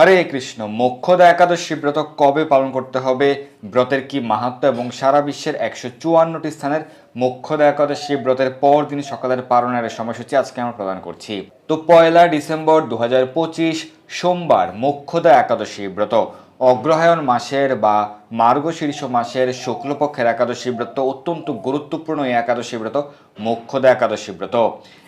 হরে কৃষ্ণ, মোক্ষদা একাদশী ব্রত কবে পালন করতে হবে? ব্রতের কি মাহাত্ম এবং সারা বিশ্বের একশো চুয়ান্নটি স্থানের মোক্ষদা একাদশী ব্রতের পর দিন সকালের পালনের সময়সূচি আজকে আমরা প্রদান করছি। তো পয়লা ডিসেম্বর দুহাজার পঁচিশ, সোমবার মোক্ষদা একাদশী ব্রত। অগ্রহায়ণ মাসের বা মার্গশীর্ষ মাসের শুক্লপক্ষের একাদশী ব্রত অত্যন্ত গুরুত্বপূর্ণ এই একাদশী ব্রত, মোক্ষদা একাদশী ব্রত।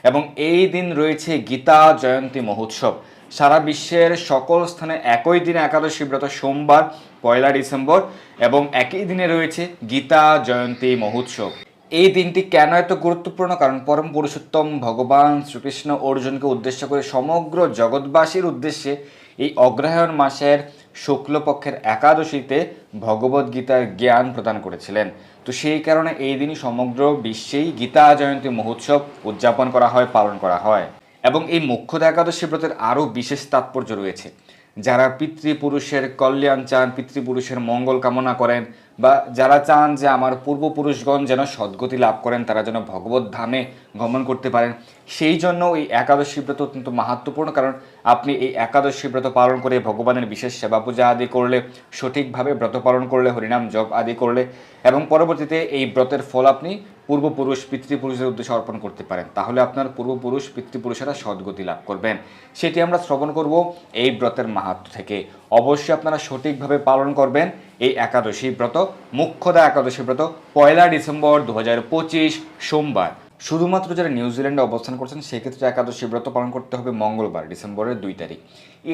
এবং এই দিন রয়েছে গীতা জয়ন্তী মহোৎসব। সারা বিশ্বের সকল স্থানে একই দিনে একাদশী ব্রত সোমবার, পয়লা ডিসেম্বর এবং একই দিনে রয়েছে গীতা জয়ন্তী মহোৎসব। এই দিনটি কেন এত গুরুত্বপূর্ণ? কারণ পরম পুরুষোত্তম ভগবান শ্রীকৃষ্ণ অর্জুনকে উদ্দেশ্য করে সমগ্র জগৎবাসীর উদ্দেশ্যে এই অগ্রহায়ণ মাসের শুক্লপক্ষের একাদশীতে ভগবদ্গীতার জ্ঞান প্রদান করেছিলেন। তো সেই কারণে এই দিনই সমগ্র বিশ্বেই গীতা জয়ন্তী মহোৎসব উদযাপন করা হয়, পালন করা হয়। এবং এই মোক্ষদা একাদশী ব্রতের আরও বিশেষ তাৎপর্য রয়েছে। যারা পিতৃপুরুষের কল্যাণ চান, পিতৃপুরুষের মঙ্গল কামনা করেন বা যারা চান যে আমার পূর্বপুরুষগণ যেন সদ্গতি লাভ করেন, তারা যেন ভগবত ধামে গমন করতে পারেন। সেই জন্য এই একাদশী ব্রত অত্যন্ত মাহাত্মপূর্ণ কারণ আপনি এই একাদশী ব্রত পালন করে ভগবানের বিশেষ সেবা পূজা আদি করলে, সঠিকভাবে ব্রত পালন করলে, হরিনাম জপ আদি করলে এবং পরবর্তীতে এই ব্রতের ফল আপনি পূর্বপুরুষ, পিতৃপুরুষের উদ্দেশ্যে অর্পণ করতে পারেন। তাহলে আপনার পূর্বপুরুষ, পিতৃপুরুষেরা সদ্গতি লাভ করবেন। সেটি আমরা শ্রবণ করব এই ব্রতের মাহাত্ম থেকে। অবশ্যই আপনারা সঠিকভাবে পালন করবেন এই একাদশী ব্রত, মুখ্যদা একাদশী ব্রত, পয়লা ডিসেম্বর দু হাজার পঁচিশ সোমবার। শুধুমাত্র যারা নিউজিল্যান্ডে অবস্থান করছেন, সেক্ষেত্রে একাদশী ব্রত পালন করতে হবে মঙ্গলবার, ডিসেম্বরের দুই তারিখ।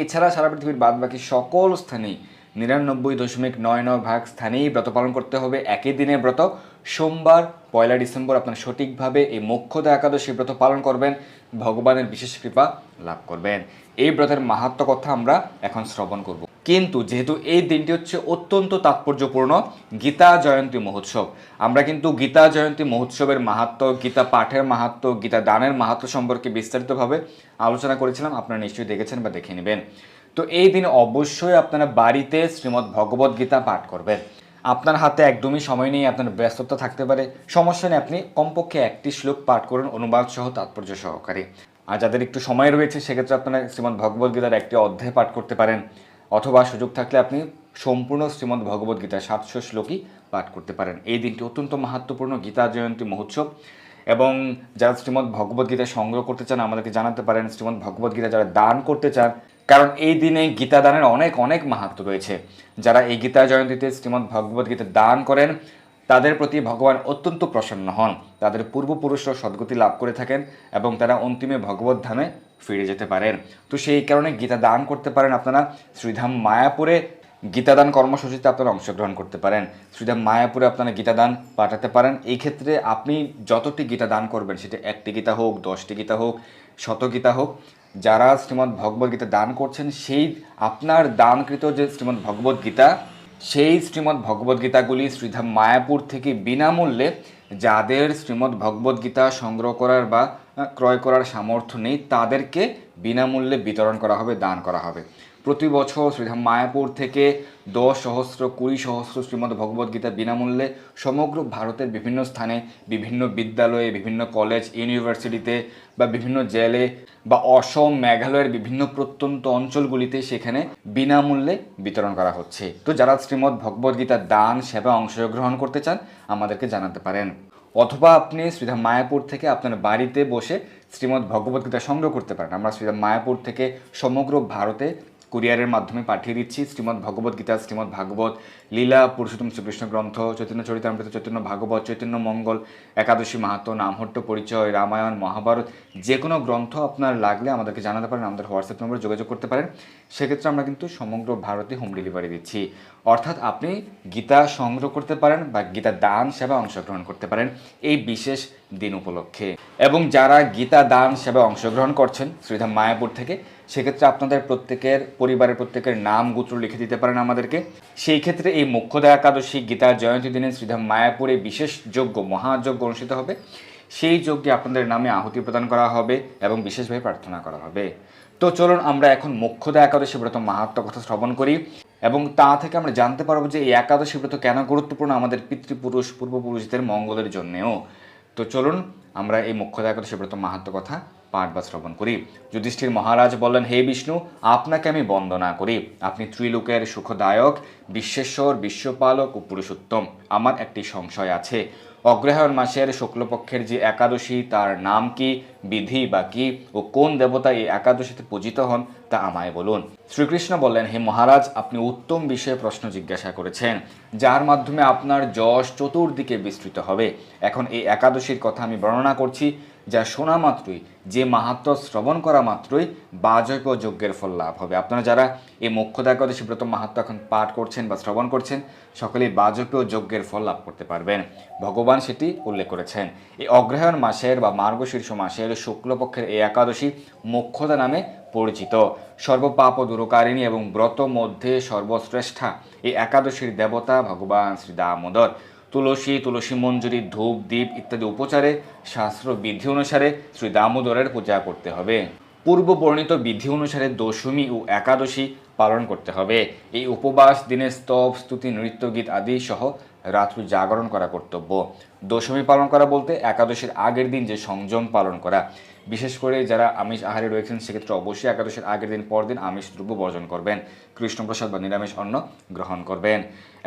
এছাড়া সারা পৃথিবীর বাদবাকি সকল স্থানেই নিরানব্বই দশমিক নয় নয় ভাগ স্থানেই ব্রত পালন করতে হবে। একই দিনে ব্রত সোমবার, পয়লা ডিসেম্বর আপনারা সঠিকভাবে এই মোক্ষদা একাদশী ব্রত পালন করবেন। ভগবানের বিশেষ কৃপা লাভ করবেন। এই ব্রতের মাহাত্ম কথা আমরা এখন শ্রবণ করব। কিন্তু যেহেতু এই দিনটি হচ্ছে অত্যন্ত তাৎপর্যপূর্ণ, গীতা জয়ন্তী মহোৎসব। আমরা কিন্তু গীতা জয়ন্তী মহোৎসবের মাহাত্ম গীতা পাঠের মাহাত্ম গীতা দানের মাহাত্ম সম্পর্কে বিস্তারিতভাবে আলোচনা করেছিলাম। আপনারা নিশ্চয়ই দেখেছেন বা দেখে নেবেন। তো এই দিন অবশ্যই আপনারা বাড়িতে শ্রীমদ্ ভগবদ গীতা পাঠ করবেন। আপনার হাতে একদমই সময় নেই, আপনার ব্যস্ততা থাকতে পারে। সমস্যা নেই, আপনি কমপক্ষে একটি শ্লোক পাঠ করুন, অনুবাদ সহ তাৎপর্য সহকারে। আর যাদের একটু সময় রয়েছে, সেক্ষেত্রে আপনারা শ্রীমদ্ ভগবদ গীতার একটি অধ্যায় পাঠ করতে পারেন, অথবা সুযোগ থাকলে আপনি সম্পূর্ণ শ্রীমদ্ ভগবদ গীতা সাতশো শ্লোকই পাঠ করতে পারেন। এই দিনটি অত্যন্ত মাহাত্মপূর্ণ গীতা জয়ন্তী মহোৎসব। এবং যারা শ্রীমদ্ ভগবদ্গীতা সংগ্রহ করতে চান, আমাদেরকে জানাতে পারেন, শ্রীমদ্ ভগবদ গীতা যারা দান করতে চান কারণ এই দিনে গীতা দানের অনেক অনেক মাহাত্ম রয়েছে। যারা এই গীতা জয়ন্তীতে শ্রীমদ্ ভগবদ গীতা দান করেন, তাদের প্রতি ভগবান অত্যন্ত প্রসন্ন হন। তাদের পূর্বপুরুষরা সদ্গতি লাভ করে থাকেন এবং তারা অন্তিমে ভগবত ধামে ফিরে যেতে পারেন। তো সেই কারণে গীতা দান করতে পারেন আপনারা। শ্রীধাম মায়াপুরে গীতাদান কর্মসূচিতে আপনারা অংশগ্রহণ করতে পারেন। শ্রীধাম মায়াপুরে আপনারা গীতাদান পাঠাতে পারেন। এই ক্ষেত্রে আপনি যতটি গীতা দান করবেন, সেটা একটি গীতা হোক, দশটি গীতা হোক, শত গীতা হোক যারা শ্রীমদ্ ভগবদ গীতা দান করছেন, সেই আপনার দানকৃত যে শ্রীমদ্ ভগবদ গীতা, সেই শ্রীমদ্ ভগবদ গীতাগুলি শ্রীধাম মায়াপুর থেকে বিনামূল্যে, যাদের শ্রীমদ্ ভগবদ গীতা সংগ্রহ করার বা ক্রয় করার সামর্থ্য নেই, তাদেরকে বিনামূল্যে বিতরণ করা হবে, দান করা হবে। প্রতি বছর শ্রীধাম মায়াপুর থেকে দশ সহস্র, কুড়ি সহস্র শ্রীমদ্ ভগবদ গীতা বিনামূল্যে সমগ্র ভারতের বিভিন্ন স্থানে, বিভিন্ন বিদ্যালয়ে, বিভিন্ন কলেজ, ইউনিভার্সিটিতে বা বিভিন্ন জেলে বা অসম, মেঘালয়ের বিভিন্ন প্রত্যন্ত অঞ্চলগুলিতে সেখানে বিনামূল্যে বিতরণ করা হচ্ছে। তো যারা শ্রীমদ্ ভগবদ গীতার দান, সেবা, অংশগ্রহণ করতে চান, আমাদেরকে জানাতে পারেন। অথবা আপনি শ্রীধাম মায়াপুর থেকে আপনার বাড়িতে বসে শ্রীমদ্ ভগবদ্গীতা সংগ্রহ করতে পারেন। আমরা শ্রীধাম মায়াপুর থেকে সমগ্র ভারতে কুরিয়ারের মাধ্যমে পাঠিয়ে দিচ্ছি। শ্রীমদ্ ভগবদ গীতা, শ্রীমদ্ ভাগবত লীলা, পুরুষোত্তম শ্রীকৃষ্ণ গ্রন্থ, চৈতন্য চরিতামৃত, চৈতন্য ভাগবত, চৈতন্য মঙ্গল, একাদশী মাহাত্ম নামহট্ট পরিচয়, রামায়ণ, মহাভারত, যে কোনো গ্রন্থ আপনার লাগলে আমাদেরকে জানাতে পারেন, আমাদের হোয়াটসঅ্যাপ নম্বরে যোগাযোগ করতে পারেন। সেক্ষেত্রে আমরা কিন্তু সমগ্র ভারতে হোম ডেলিভারি দিচ্ছি। অর্থাৎ আপনি গীতা সংগ্রহ করতে পারেন বা গীতা দান সেবা অংশগ্রহণ করতে পারেন এই বিশেষ দিন উপলক্ষে। এবং যারা গীতা দান সেবা অংশগ্রহণ করছেন, শ্রীধাম মায়াপুর থেকে সেক্ষেত্রে আপনাদের প্রত্যেকের, পরিবারের প্রত্যেকের নাম গোত্র লিখে দিতে পারেন আমাদেরকে। সেই ক্ষেত্রে এই মুখ্যদা একাদশী গীতা জয়ন্তী দিনে শ্রীধাম মায়াপুরে বিশেষ যোগ্য মহাযজ্ঞ অনুষ্ঠিত হবে। সেই যজ্ঞে আপনাদের নামে আহুতি প্রদান করা হবে এবং বিশেষভাবে প্রার্থনা করা হবে। তো চলুন আমরা এখন মুখ্যদা একাদশী ব্রত মাহাত্ম কথা শ্রবণ করি এবং তা থেকে আমরা জানতে পারব যে এই একাদশী ব্রত কেন গুরুত্বপূর্ণ আমাদের পিতৃপুরুষ, পূর্বপুরুষদের মঙ্গলের জন্যেও। তো চলুন আমরা এই মুখ্যদা একাদশী ব্রত মাহাত্ম কথা পাঠ বা শ্রবণ করি। যুধিষ্ঠির মহারাজ বললেন, হে বিষ্ণু, আপনাকে আমি বন্দনা করি। আপনি ত্রিলোকের সুখদায়ক, বিশ্বেশ্বর, বিশ্বপালক ও পুরুষোত্তম। আমার একটি সংশয় আছে। অগ্রহায়ণ মাসের শুক্লপক্ষের যে একাদশী, তার নাম কি, বিধি বা কি, ও কোন দেবতা এই একাদশীতে পূজিত হন, তা আমায় বলুন। শ্রীকৃষ্ণ বললেন, হে মহারাজ, আপনি উত্তম বিষয়ে প্রশ্ন জিজ্ঞাসা করেছেন, যার মাধ্যমে আপনার যশ চতুর্দিকে বিস্তৃত হবে। এখন এই একাদশীর কথা আমি বর্ণনা করছি। যা শোনা মাত্রই, যে মাহাত্ম শ্রবণ করা মাত্রই বাজক ও যজ্ঞের ফল লাভ হবে। আপনারা যারা এই মোক্ষদা একাদশী ব্রত মাহাত্ম এখন পাঠ করছেন বা শ্রবণ করছেন, সকলেই বাজক ও যজ্ঞের ফল লাভ করতে পারবেন। ভগবান সেটি উল্লেখ করেছেন। এই অগ্রহায়ণ মাসের বা মার্গশীর্ষ মাসের শুক্লপক্ষের এই একাদশী মোক্ষদা নামে পরিচিত। সর্বপাপ দূরকারিণী এবং ব্রত মধ্যে সর্বশ্রেষ্ঠা এই একাদশীর দেবতা ভগবান শ্রী দামোদর তুলসী তুলসী মঞ্জুরি, ধূপ দ্বীপ ইত্যাদি উপচারে শাস্ত্র বিধি অনুসারে শ্রী দামোদরের পূজা করতে হবে। পূর্ব বর্ণিত বিধি অনুসারে দশমী ও একাদশী পালন করতে হবে। এই উপবাস, দিনে স্তব, স্তুতি, নৃত্য, গীত আদি সহ রাত্রি জাগরণ করা কর্তব্য। দশমী পালন করা বলতে একাদশীর আগের দিন যে সংযম পালন করা। বিশেষ করে যারা আমিষ আহারে রয়েছেন, সেক্ষেত্রে অবশ্যই একাদশীর আগের দিন পর দিন আমিষ দ্রব্য বর্জন করবেন। কৃষ্ণপ্রসাদ বা নিরামিষ অন্ন গ্রহণ করবেন।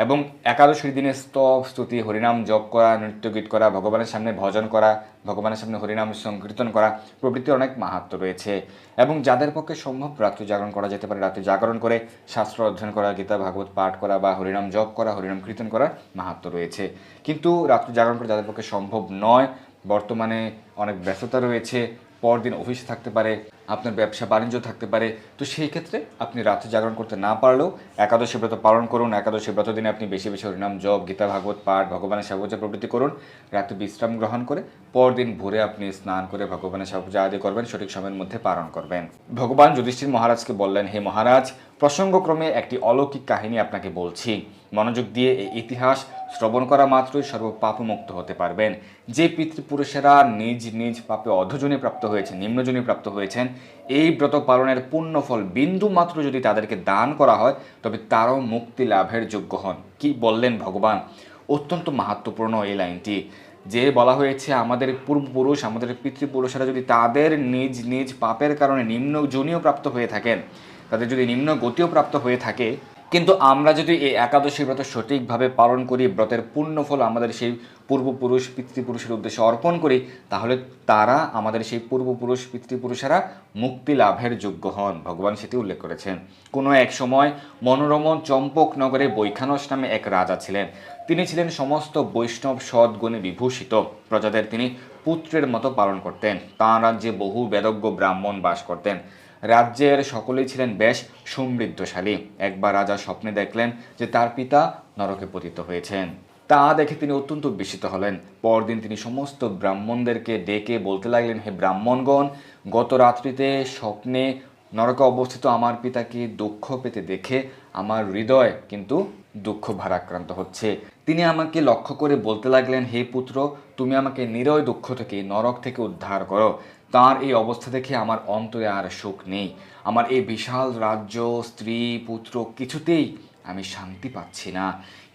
এবং একাদশীর দিনে স্তব, স্তুতি, হরিনাম জপ করা, নৃত্য গীত করা, ভগবানের সামনে ভজন করা, ভগবানের সামনে হরিনাম সংকীর্তন করা প্রভৃতির অনেক মাহাত্ম রয়েছে। এবং যাদের পক্ষে সম্ভব রাত্রি জাগরণ করা যেতে পারে, রাত্রি জাগরণ করে শাস্ত্র অধ্যয়ন করা, গীতা, ভাগবত পাঠ করা বা হরিনাম জপ করা, হরিনাম কীর্তন করার মাহাত্ম রয়েছে। কিন্তু রাত্রি জাগরণ করে যাদের পক্ষে সম্ভব নয়, বর্তমানে অনেক ব্যস্ততা রয়েছে পরদিন অফিসে থাকতে পারে, আপনার ব্যবসা বাণিজ্য থাকতে পারে। তো সেই ক্ষেত্রে আপনি রাত্রে জাগরণ করতে না পারলেও একাদশী ব্রত পালন করুন। একাদশী ব্রত দিনে আপনি বেশি বেশি হরিনাম জপ, গীতা, ভাগবত পাঠ, ভগবানের সাবুজা প্রবৃত্তি করুন। রাত্রে বিশ্রাম গ্রহণ করে পরদিন ভোরে আপনি স্নান করে ভগবানের সাবুজা আদি করবেন, সঠিক সময়ের মধ্যে পালন করবেন। ভগবান যুধিষ্ঠির মহারাজকে বললেন, হে মহারাজ, প্রসঙ্গক্রমে একটি অলৌকিক কাহিনী আপনাকে বলছি। মনোযোগ দিয়ে এই ইতিহাস শ্রবণ করা মাত্রই সর্বপাপমুক্ত হতে পারবেন। যে পিতৃপুরুষেরা নিজ নিজ পাপে অধজনে প্রাপ্ত হয়েছেন, নিম্নজনে প্রাপ্ত হয়েছেন, এই ব্রত পালনের পুণ্য ফল বিন্দু মাত্র যদি তাদেরকে দান করা হয়, তবে তারাও মুক্তি লাভের যোগ্য হন। কি বললেন ভগবান? অত্যন্ত মাহাত্মপূর্ণ এই লাইনটি। যে বলা হয়েছে, আমাদের পূর্বপুরুষ, আমাদের পিতৃপুরুষেরা যদি তাদের নিজ নিজ পাপের কারণে নিম্ন জনীয় প্রাপ্ত হয়ে থাকেন, তাদের যদি নিম্ন গতিও প্রাপ্ত হয়ে থাকে কিন্তু আমরা যদি এই একাদশী ব্রত সঠিকভাবে পালন করি, ব্রতের পূর্ণ ফল আমাদের সেই পূর্বপুরুষ, পিতৃপুরুষের উদ্দেশ্যে অর্পণ করি, তাহলে তারা আমাদের সেই পূর্বপুরুষ, পিতৃপুরুষেরা মুক্তি লাভের যোগ্য হন। ভগবান সেটি উল্লেখ করেছেন। কোনো এক সময় মনোরম চম্পক নগরে বৈখানস নামে এক রাজা ছিলেন। তিনি ছিলেন সমস্ত বৈষ্ণব সদ্গুণে বিভূষিত। প্রজাদের তিনি পুত্রের মতো পালন করতেন। তাঁর রাজ্যে বহু বেদজ্ঞ ব্রাহ্মণ বাস করতেন। রাজ্যের সকলেই ছিলেন বেশ সমৃদ্ধশালী। একবার রাজা স্বপ্নে দেখলেন যে তার পিতা নরকে পতিত হয়েছেন। তা দেখে তিনি অত্যন্ত বিস্মিত হলেন। পরদিন তিনি সমস্ত ব্রাহ্মণদেরকে ডেকে বলতে লাগলেন, হে ব্রাহ্মণগণ, গত রাত্রিতে স্বপ্নে নরকে অবস্থিত আমার পিতাকে দুঃখ পেতে দেখে আমার হৃদয় কিন্তু দুঃখ ভারাক্রান্ত হচ্ছে। তিনি আমাকে লক্ষ্য করে বলতে লাগলেন, হে পুত্র, তুমি আমাকে নিরয় দুঃখ থেকে, নরক থেকে উদ্ধার করো। তার এই অবস্থা দেখে আমার অন্তরে আর সুখ নেই। আমার এই বিশাল রাজ্য, স্ত্রী, পুত্র কিছুতেই আমি শান্তি পাচ্ছি না।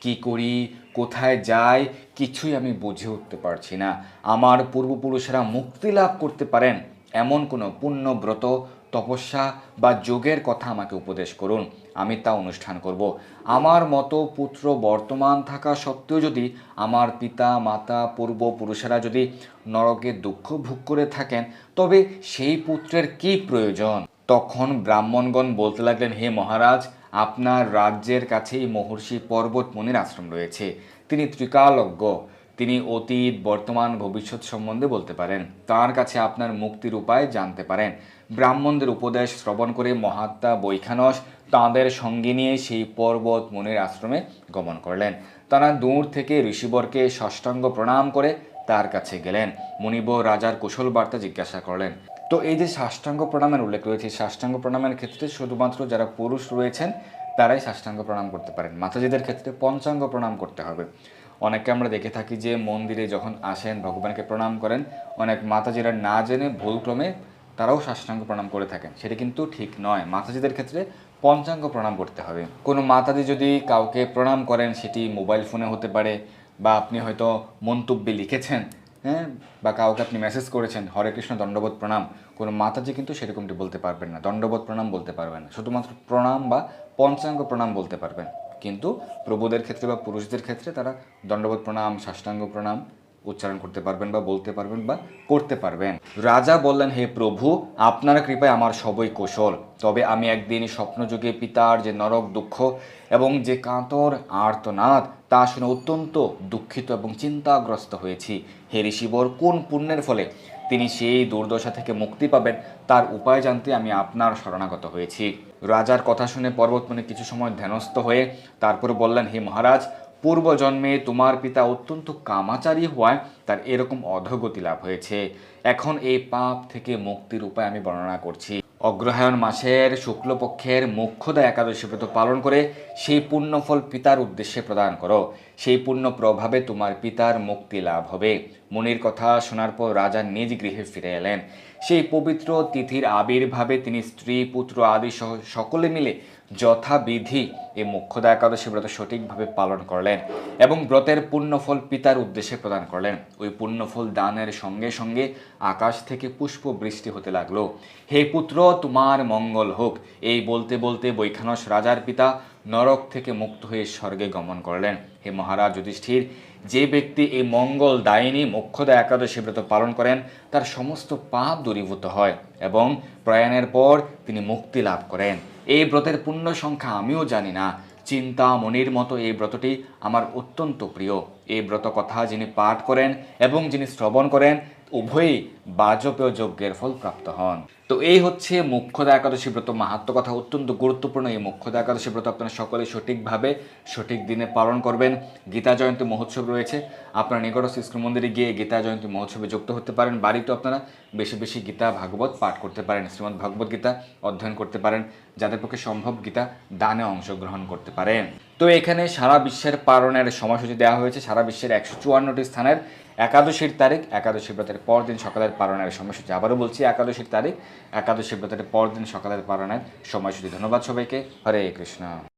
কি করি, কোথায় যাই, কিছুই আমি বুঝে উঠতে পারছি না। আমার পূর্বপুরুষেরা মুক্তি লাভ করতে পারেন, এমন কোনো পুণ্য ব্রত তপস্যা বা যোগের কথা আমাকে উপদেশ করুন। আমি তা অনুষ্ঠান করব। আমার মতো পুত্র বর্তমান থাকা সত্ত্বেও যদি আমার পিতা, মাতা, পূর্বপুরুষেরা যদি নরকে দুঃখ ভোগ করে থাকেন, তবে সেই পুত্রের কি প্রয়োজন? তখন ব্রাহ্মণগণ বলতে লাগলেন, হে মহারাজ, আপনার রাজ্যের কাছেই মহর্ষি পর্বত মুনির আশ্রম রয়েছে। তিনি ত্রিকালজ্ঞ। তিনি অতীত, বর্তমান, ভবিষ্যৎ সম্বন্ধে বলতে পারেন। তার কাছে আপনার মুক্তির উপায় জানতে পারেন। ব্রাহ্মণদের উপদেশ শ্রবণ করে মহাত্মা বৈখানস তাঁদের সঙ্গে নিয়ে সেই পর্বত মুনির আশ্রমে গমন করলেন। তারা দূর থেকে ঋষিবরকে ষষ্ঠাঙ্গ প্রণাম করে তার কাছে গেলেন। মুনিব রাজার কুশল বার্তা জিজ্ঞাসা করলেন, তো এই যে সাষ্টাঙ্গ প্রণামের উল্লেখ রয়েছে, সাষ্টাঙ্গ প্রণামের ক্ষেত্রে শুধুমাত্র যারা পুরুষ রয়েছেন, তারাই সাষ্টাঙ্গ প্রণাম করতে পারেন? মাতাজিদের ক্ষেত্রে পঞ্চাঙ্গ প্রণাম করতে হবে। অনেককে আমরা দেখে থাকি যে মন্দিরে যখন আসেন, ভগবানকে প্রণাম করেন, অনেক মাতাজিরা না জেনে ভুলক্রমে তারাও সাষ্টাঙ্গ প্রণাম করে থাকেন। সেটা কিন্তু ঠিক নয়। মাতাজিদের ক্ষেত্রে পঞ্চাঙ্গ প্রণাম করতে হবে। কোনো মাতাজি যদি কাউকে প্রণাম করেন, সেটি মোবাইল ফোনে হতে পারে বা আপনি হয়তো মন্তব্যে লিখেছেন হ্যাঁ বা কাউকে আপনি মেসেজ করেছেন, হরে কৃষ্ণ দণ্ডবোধ প্রণাম, কোনো মাতাজি কিন্তু সেরকমটি বলতে পারবেন না, দণ্ডবোধ প্রণাম বলতে পারবেন না। শুধুমাত্র প্রণাম বা পঞ্চাঙ্গ প্রণাম বলতে পারবেন। কিন্তু প্রভুদের ক্ষেত্রে বা পুরুষদের ক্ষেত্রে তারা দণ্ডবোধ প্রণাম সাষ্টাঙ্গ প্রণাম উচ্চারণ করতে পারবেন বা বলতে পারবেন বা করতে পারবেন। রাজা বললেন, হে প্রভু, আপনার কৃপায় আমার সবই কুশল। তবে আমি একদিন স্বপ্নযুগে পিতার যে নরক দুঃখ এবং যে কাতর আর্তনাদ, তা শুনে অত্যন্ত দুঃখিত এবং চিন্তাগ্রস্ত হয়েছি। হে ঋষিবর, কোন পুণ্যের ফলে তিনি সেই দুর্দশা থেকে মুক্তি পাবেন, তার উপায় জানতে আমি আপনার শরণাগত হয়েছি। রাজার কথা শুনে পর্বতমণি কিছু সময় ধ্যানস্থ হয়ে তারপর বললেন, হে মহারাজ পূর্বজন্মে তোমার পিতা অত্যন্ত কামাচারী হওয়ায় তার এরকম অধগতি লাভ হয়েছে। এখন এই পাপ থেকে মুক্তির উপায় আমি বর্ণনা করছি। অগ্রহায়ণ মাসের শুক্লপক্ষের মুখ্যদা একাদশী ব্রত পালন করে সেই পুণ্যফল পিতার উদ্দেশ্যে প্রদান করো। সেই পুণ্য প্রভাবে তোমার পিতার মুক্তি লাভ হবে। মুনির কথা শোনার পর রাজা নিজ গৃহে ফিরে এলেন। সেই পবিত্র তিথির আবির্ভাবে তিনি স্ত্রী, পুত্র আদি সহ সকলে মিলে যথাবিধি এই মুখ্যদা একাদশী ব্রত সঠিকভাবে পালন করলেন এবং ব্রতের পুণ্যফল পিতার উদ্দেশ্যে প্রদান করলেন। ওই পুণ্যফল দানের সঙ্গে সঙ্গে আকাশ থেকে পুষ্প বৃষ্টি হতে লাগল। হে পুত্র, তোমার মঙ্গল হোক। এই বলতে বলতে বৈখানস রাজার পিতা নরক থেকে মুক্ত হয়ে স্বর্গে গমন করলেন। হে মহারাজ যুধিষ্ঠির, যে ব্যক্তি এই মঙ্গল দায়িনী মোক্ষদা একাদশী ব্রত পালন করেন, তার সমস্ত পাপ দূরীভূত হয় এবং প্রয়াণের পর তিনি মুক্তি লাভ করেন। এই ব্রতের পূর্ণ সংখ্যা আমিও জানি না। চিন্তা, মনির মতো এই ব্রতটি আমার অত্যন্ত প্রিয়। এই ব্রত কথা যিনি পাঠ করেন এবং যিনি শ্রবণ করেন উভয়ই বাজপেয় যজ্ঞের ফল প্রাপ্ত হন। তো এই হচ্ছে মুখ্যদা একাদশী ব্রত। মাহাত্ম কথা অত্যন্ত গুরুত্বপূর্ণ। এই মুখ্যদা একাদশী ব্রত আপনারা সকলে সঠিকভাবে, সঠিক দিনে পালন করবেন। গীতা জয়ন্তী মহোৎসব রয়েছে। আপনারা নিকটস্থ ইস্কুল মন্দিরে গিয়ে গীতা জয়ন্তী মহোৎসবে যুক্ত হতে পারেন। বাড়িতে আপনারা বেশি বেশি গীতা, ভাগবত পাঠ করতে পারেন। শ্রীমদ্ ভাগবত গীতা অধ্যয়ন করতে পারেন। যাদের পক্ষে সম্ভব গীতা দানে অংশগ্রহণ করতে পারেন। তো এখানে সারা বিশ্বের পালনের সময়সূচি দেওয়া হয়েছে। সারা বিশ্বের একশো চুয়ান্নটি স্থানের একাদশীর তারিখ, একাদশী ব্রতের পরদিন সকালের পালনের সময়সূচি। আবারও বলছি, একাদশীর তারিখ, একাদশী ব্রতের পরদিন সকালের পালনের সময়সূচি। ধন্যবাদ সবাইকে। হরে কৃষ্ণ।